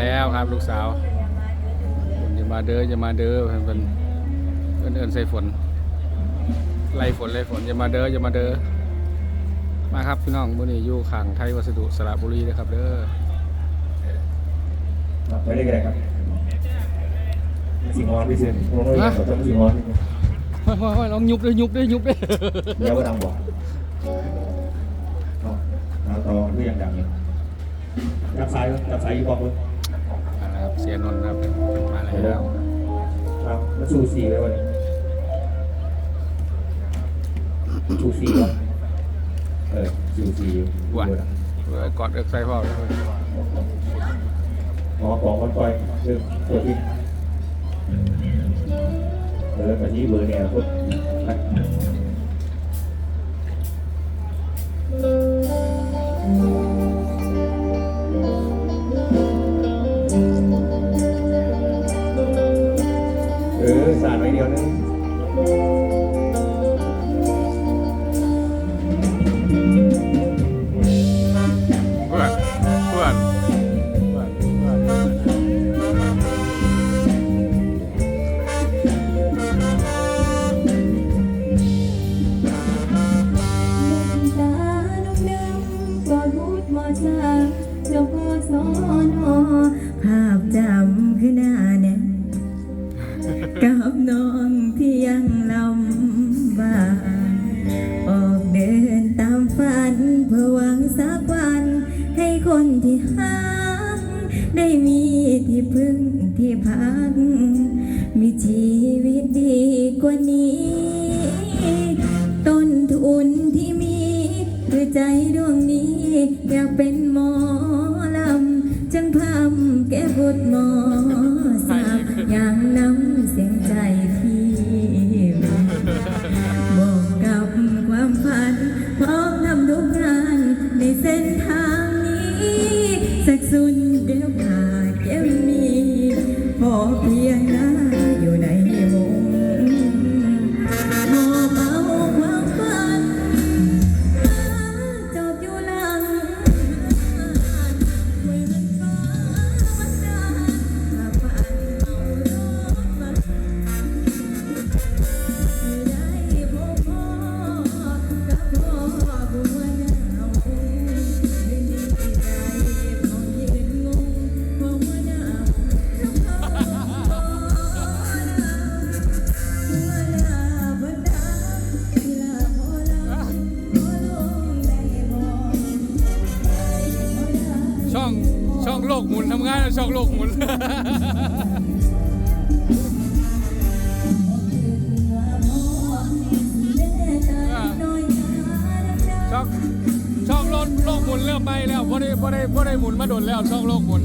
แล้วครับลูกสาวฝนจะมาเด้อจะมาเด้อเพิ่นเพิ่นเอิ้นเอิ้นใส่ฝนไล่ฝนไล่ฝนจะมาเด้อจะมาเด้อมาครับพี่น้องมื้อนี้อยู่ข้างไทยวัสดุสระบุรีนะครับเด้อไม่ได้ไงครับสิงห์อนพี่เซนโอ้ยเขาต้องสิงห์อนเฮ้ยเฮ้ยเฮ้ยลองยุบด้วยยุบด้วยยุบด้วยเดี๋ยวก็ดังบอกเอาต่อเรื่องดังอยู่จับสายจับสายอีกบอกเลย มาแล้วครับ เสียนนท์ครับมาแล้วครับมาชูสีเลยวันนี้ชูสีวะเออชูสีหวานเออกอดเอิกใส่พ่อเลยหมอของมันปล่อยเรื่องตัวที่เออแบบนี้เบอร์เนี่ยพวกนะ หักได้มีที่พึ่งที่พัก มีชีวิตดีกว่านี้ ต้นทุนที่มีคือใจดวงนี้ อยากเป็นหมอลำจังพำแก้บทหมอสามอย่างนำเสียงใจที่ ช่องโลกหมุนทำงานช่องโลกหมุนช่องช่องโลกโลกหมุนเริ่มไปแล้วพอได้พอได้พอได้หมุนมาโดนแล้วช่องโลกหมุน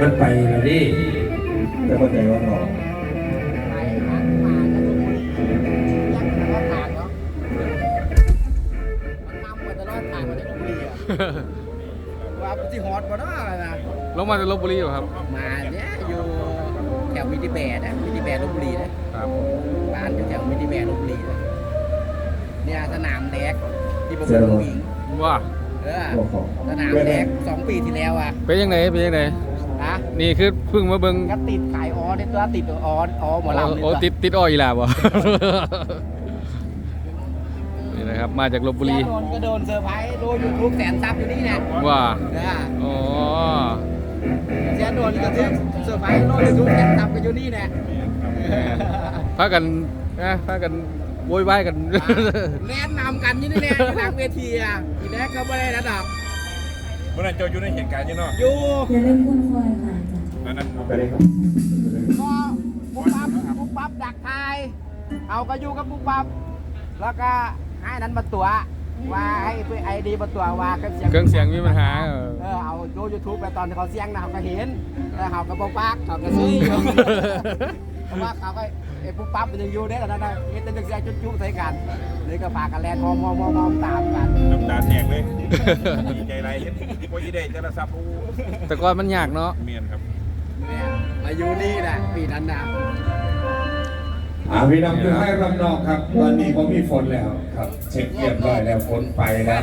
มันไปแล้วดิแต่เข้าใจว่าน้องไปหาป่าแล้วก็ยักษ์แล้วก็ทางเนาะมันนำไปตลอดทางมาจากลพบุรีอะว่าที่ฮอตบ่ได้นะลงมาจากลบบุรีเหรอครับ มาเนี่ยอยู่แถวมิติแบดนะมิติแบดลพบุรีนะครับบ้านอยู่แถวมิติแบดลพบุรีนะเนี่ยสนามแดกที่ผมเป็นผู้หญิงว่า เออบอกของสนามแดกสองปีที่แล้วอะเป็นยังไงเป็นยังไงนะนี่คือเพิ่งมาเบิ่งก็ติดขายออในตัวติดออออหมอลำในโอ้ตัวติดติดอ้อยอีหล่ะบ่นี่นะครับมาจากลบบุรีเสียโดนก็โดนเซอร์ไพรส์โดนยูทูบแสนซับอยู่นี่นะว่าเอออ๋อเสียโดนก็เสียเซอร์ไพรส์โดนยูทูบแสนซับกันอยู่นี่แน่พากันนะพากัน โวยวายกัน แนะนำกันอยู่นี่แน่หลังเวทีอะทีแรกก็ไม่ได้ระดับเมื่อนั้นเจ้าอยู่ในเหตุการณ์อยี่เนาะอยู่อย่าเล่นวุ่นวายค่ะอันนั้นไปเลยครับก็ปุ๊บปั๊บปุ๊บปั๊บดักทาย เอาก็อยู่กับปุ๊บปั๊บแล้วก็ให้นั้นมาตัวว่าให้เพื่อไอดีมาตัวว่าเครื่องเสียงเครื่องเสียงมีปัญหา เออเออเอาดูยูทูบไปตอนที่เขาเสียงนะเขาก็เห็น แต่เขาก็บอกปักเขาก็ซื้ออยู่เพราะว่าเขาก็ไอ้ปุ๊บปั๊บมันยังอยู่ได้แต่นั้นนะเห็นแต่เสียงจุ๊ๆใส่กันเลยก็พากันแลนมองมองมองมองตามกันน้ำตาแตกเลยดีใจไรเห็นว่ายี่ได้จะระซับโอ้แต่ก่อนมันยากเนาะเมียนครับเนี่ยมาอยู่นี่แหละปีนั้นนะอ่าพี่น้องคือให้รำนองครับ ตอนนี้ผมมีฝนแล้วครับ เช็คเรียบร้อยแล้วฝนไปแล้ว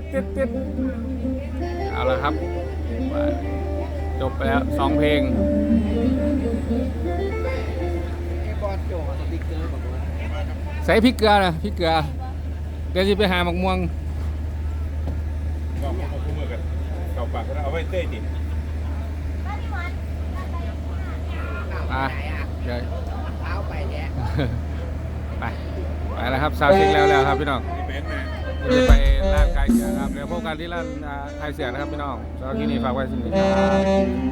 ดติดติดเอาละครับมาจบไปแล้วสองเพลงไอ้บอลโจสติ๊กเกอร์บอกว่าใส่พริกเกลือนะพริกเกลือเดี๋ยวจะไปหาหมกม่วงก็มาคู่มือกันเก่าปากเอาไว้เต้ดิอะไหนอะเดี๋ยวเท้าไปแย่ ไปแล้วครับซาวเช็คแล้วแล้วครับพี่น้องที่แบงค์มาจะไปร้านกายเสียครับเดี๋ยวพบกันที่ร้านกายเสียนะครับพี่น้องสำหรับที่นี่ฝากไว้สิ่งนี้ครับ